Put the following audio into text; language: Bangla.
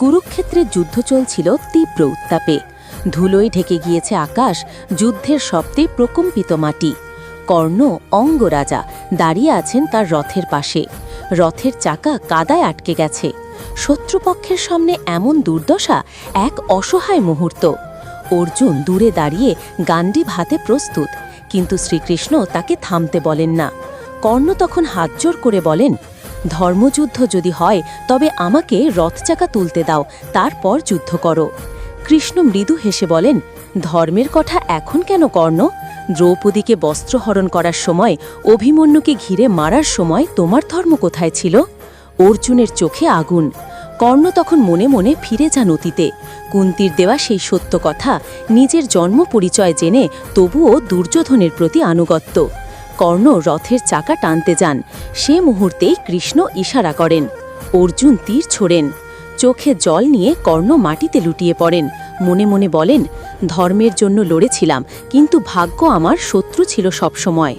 কুরুক্ষেত্রে যুদ্ধ চলছিল তীব্র উত্তাপে। ধুলোয় ঢেকে গিয়েছে আকাশ, যুদ্ধের শব্দে প্রকম্পিত মাটি। কর্ণ অঙ্গরাজা দাঁড়িয়ে আছেন তার রথের পাশে। রথের চাকা কাদায় আটকে গেছে। শত্রুপক্ষের সামনে এমন দুর্দশা এক অসহায় মুহূর্ত। অর্জুন দূরে দাঁড়িয়ে গান্ডীব হাতে প্রস্তুত, কিন্তু শ্রীকৃষ্ণ তাকে থামতে বলেন না। কর্ণ তখন হাতজোর করে বলেন ধর্মযুদ্ধ যদি হয়, তবে আমাকে রথচাকা তুলতে দাও, তারপর যুদ্ধ করো। কৃষ্ণ মৃদু হেসে বলেন, ধর্মের কথা এখন কেন কর্ণ? দ্রৌপদীকে বস্ত্রহরণ করার সময়, অভিমন্যুকে ঘিরে মারার সময় তোমার ধর্ম কোথায় ছিল? অর্জুনের চোখে আগুন। কর্ণ তখন মনে মনে ফিরে যান অতীতে। কুন্তির দেওয়া সেই সত্য কথা, নিজের জন্ম পরিচয় জেনে তবুও দুর্যোধনের প্রতি আনুগত্য। কর্ণ রথের চাকা টানতে যান। সে মুহূর্তেই কৃষ্ণ ইশারা করেন। অর্জুন তীর ছোড়েন। চোখে জল নিয়ে কর্ণ মাটিতে লুটিয়ে পড়েন। মনে মনে বলেন, ধর্মের জন্য লড়েছিলাম, কিন্তু ভাগ্য আমার শত্রু ছিল সবসময়।